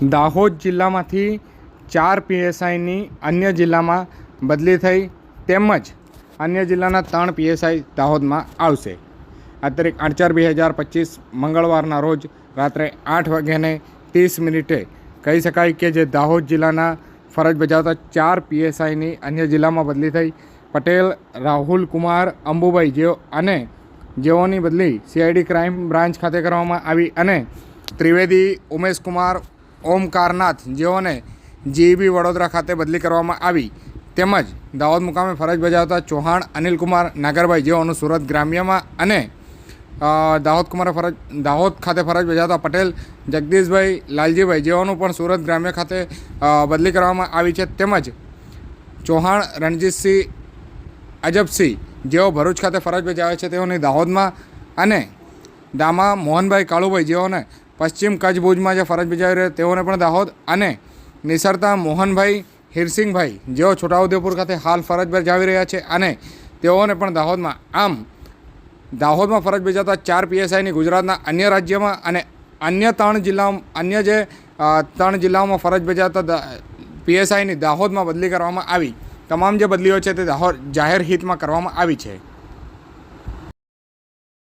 દાહોદ જિલ્લામાંથી ચાર પીએસઆઈની અન્ય જિલ્લામાં બદલી થઈ તેમજ અન્ય જિલ્લાના ત્રણ પીએસઆઈ દાહોદમાં આવશે. આ તારીખ આઠ ચાર બે હજાર પચીસ મંગળવારના રોજ રાત્રે આઠ વાગ્યાને ત્રીસ મિનિટે કહી શકાય કે જે દાહોદ જિલ્લાના ફરજ બજાવતા ચાર પીએસઆઈની અન્ય જિલ્લામાં બદલી થઈ. પટેલ, રાહુલ કુમાર અંબુભાઈ જેઓ અને જેઓની બદલી સીઆઈડી ક્રાઇમ બ્રાન્ચ ખાતે કરવામાં આવી અને ત્રિવેદી ઉમેશકુમાર ઓમકારનાથ, જેઓને જીઈબી વડોદરા ખાતે બદલી કરવામાં આવી. તેમજ દાહોદ મુકામે ફરજ બજાવતા ચૌહાણ, અનિલકુમાર નાગરભાઈ, જેઓનું સુરત ગ્રામ્યમાં અને દાહોદ કુમારે ફરજ, દાહોદ ખાતે ફરજ બજાવતા પટેલ, જગદીશભાઈ, લાલજીભાઈ જેઓનું પણ સુરત ગ્રામ્ય ખાતે બદલી કરવામાં આવી છે. તેમજ ચૌહાણ, રણજીતસિંહ, અજબસિંહ જેઓ ભરૂચ ખાતે ફરજ બજાવે છે તેઓની દાહોદમાં અને દામા મોહનભાઈ કાળુભાઈ જેઓને પશ્ચિમ કચ્છ ભુજમાં જે ફરજ બજાવી રહ્યા તેઓને પણ દાહોદ અને નિસરતા મોહનભાઈ હિરસિંગભાઈ જેઓ છોટાઉદેપુર ખાતે હાલ ફરજ બજાવી રહ્યા છે અને તેઓને પણ દાહોદમાં, આમ દાહોદમાં ફરજ બજાવતા ચાર પીએસઆઈની ગુજરાતના અન્ય રાજ્યમાં અને અન્ય ત્રણ જિલ્લાઓ, અન્ય જે ત્રણ જિલ્લાઓમાં ફરજ બજાવતા પીએસઆઈની દાહોદમાં બદલી કરવામાં આવી. તમામ જે બદલીઓ છે તે દાહોદ જાહેર હિતમાં કરવામાં આવી છે.